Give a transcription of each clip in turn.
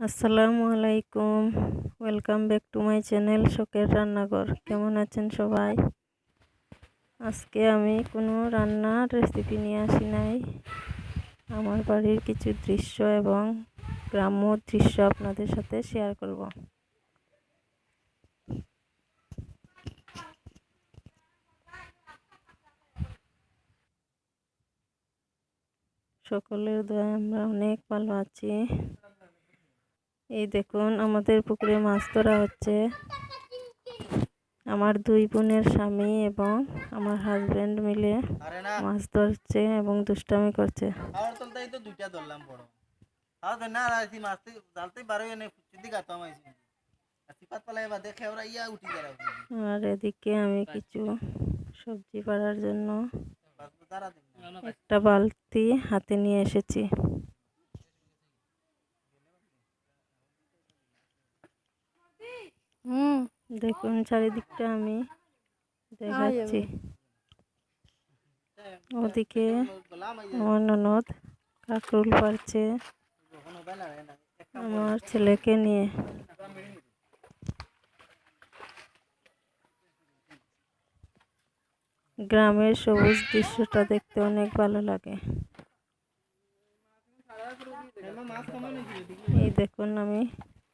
আসসালামু আলাইকুম। Welcome back to my channel শোকের রান্নাঘর কেমন আছেন সবাই? আজকে আমি কোনো রান্নার রেসিপি নিয়ে আসি নাই। আমার বাড়ির কিছু দৃশ্য এবং গ্রাম্য দৃশ্য আপনাদের সাথে শেয়ার করব। সকলের দয়া, আমরা অনেক ভালো আছি। এই দেখুন আমাদের পুকুরে মাছ ধরা হচ্ছে। আমার দুই বোনের স্বামী এবং আমার হাজবেন্ড মিলে মাছ ধরছে এবং দুষ্টামি করছে। আর এদিকে আমি কিছু সবজি পাড়ার জন্য একটা বালতি হাতে নিয়ে এসেছি। দেখুন, চারিদিকটা আমি দেখাচ্ছি। ওদিকে আমার ননদ কাকরুল পারছে আমার ছেলেকে নিয়ে। গ্রামের সবুজ দৃশ্যটা দেখতে অনেক ভালো লাগে। এই দেখুন আমি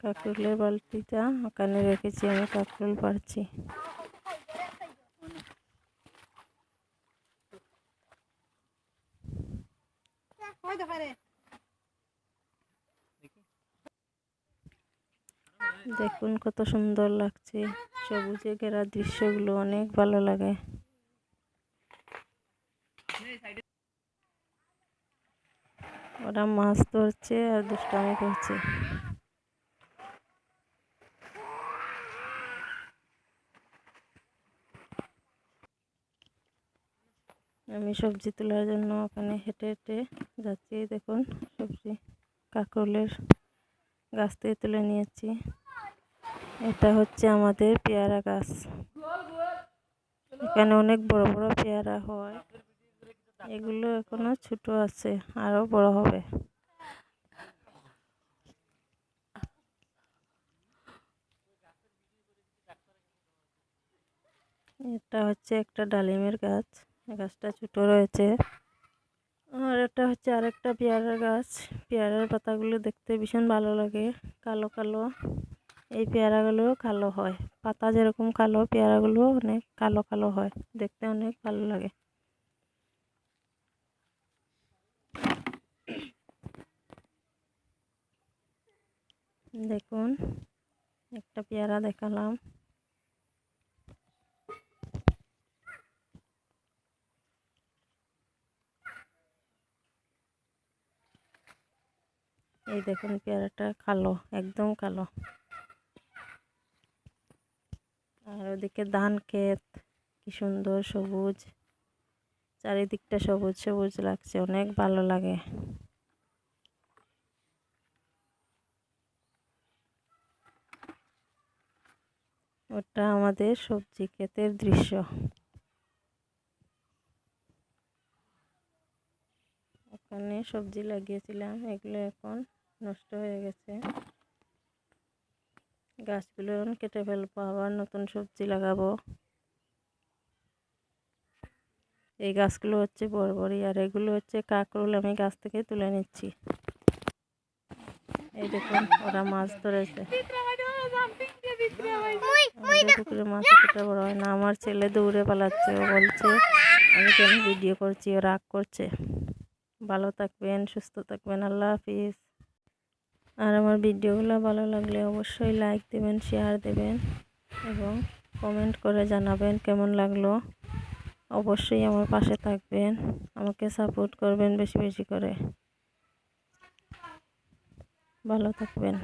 কাকরুলের বালতিটা ওখানে রেখেছি, আমি কাকরুল পারছি দেখুন কত সুন্দর লাগছে, সবুজে ঘেরা দৃশ্যগুলো অনেক ভালো লাগে। ওরা মাছ ধরছে আর দুষ্টামি করছে। আমি সবজি তোলার জন্য ওখানে হেঁটে হেঁটে যাচ্ছি। দেখুন, সবজি কাকরলের গাছ থেকে তুলে নিয়েছি। এটা হচ্ছে আমাদের পেয়ারা গাছ। এখানে অনেক বড় বড় পেয়ারা হয়। এগুলো এখনও ছোট আছে, আরও বড় হবে। এটা হচ্ছে একটা ডালিমের গাছ। গাছটা ছোট রয়েছে। আর এটা হচ্ছে আরেকটা পেয়ারার গাছ। পেয়ারার পাতাগুলো দেখতে ভীষণ ভালো লাগে। কালো কালো। এই পেয়ারাগুলো কালো হয়। পাতা যেরকম কালো, পেয়ারাগুলো অনেক কালো কালো হয়। দেখতে অনেক ভালো লাগে। দেখুন, একটা পেয়ারা দেখালাম। এই দেখুন পেয়ারাটা কালো, একদম কালো। আর ওদিকে ধান ক্ষেত, কি সুন্দর সবুজ। চারিদিকটা সবুজ সবুজ লাগছে, অনেক ভালো লাগে। ওটা আমাদের সবজি ক্ষেতের দৃশ্য। ওখানে সবজি লাগিয়েছিলাম, এগুলো এখন নষ্ট হয়ে গেছে। গাছগুলো কেটে ফেলব, আবার নতুন সবজি লাগাবো। এই গাছগুলো হচ্ছে বড়বড়ি, আর এগুলো হচ্ছে কাকরুল আমি গাছ থেকে তুলে নিচ্ছি। এই দেখুন, ওরা মাছ ধরেছে। মাছ বড় হয় না, আমার ছেলে দৌড়ে পালাচ্ছে, ও বলছে, আমি কেন ভিডিও করছি, ও রাগ করছে। ভালো থাকবেন, সুস্থ থাকবেন, আল্লাহ হাফিজ। আর আমার ভিডিওগুলো ভালো লাগলে অবশ্যই লাইক দেবেন শেয়ার দেবেন এবং কমেন্ট করে জানাবেন কেমন লাগল। অবশ্যই আমার পাশে থাকবেন, আমাকে সাপোর্ট করবেন বেশি বেশি করে। ভালো থাকবেন।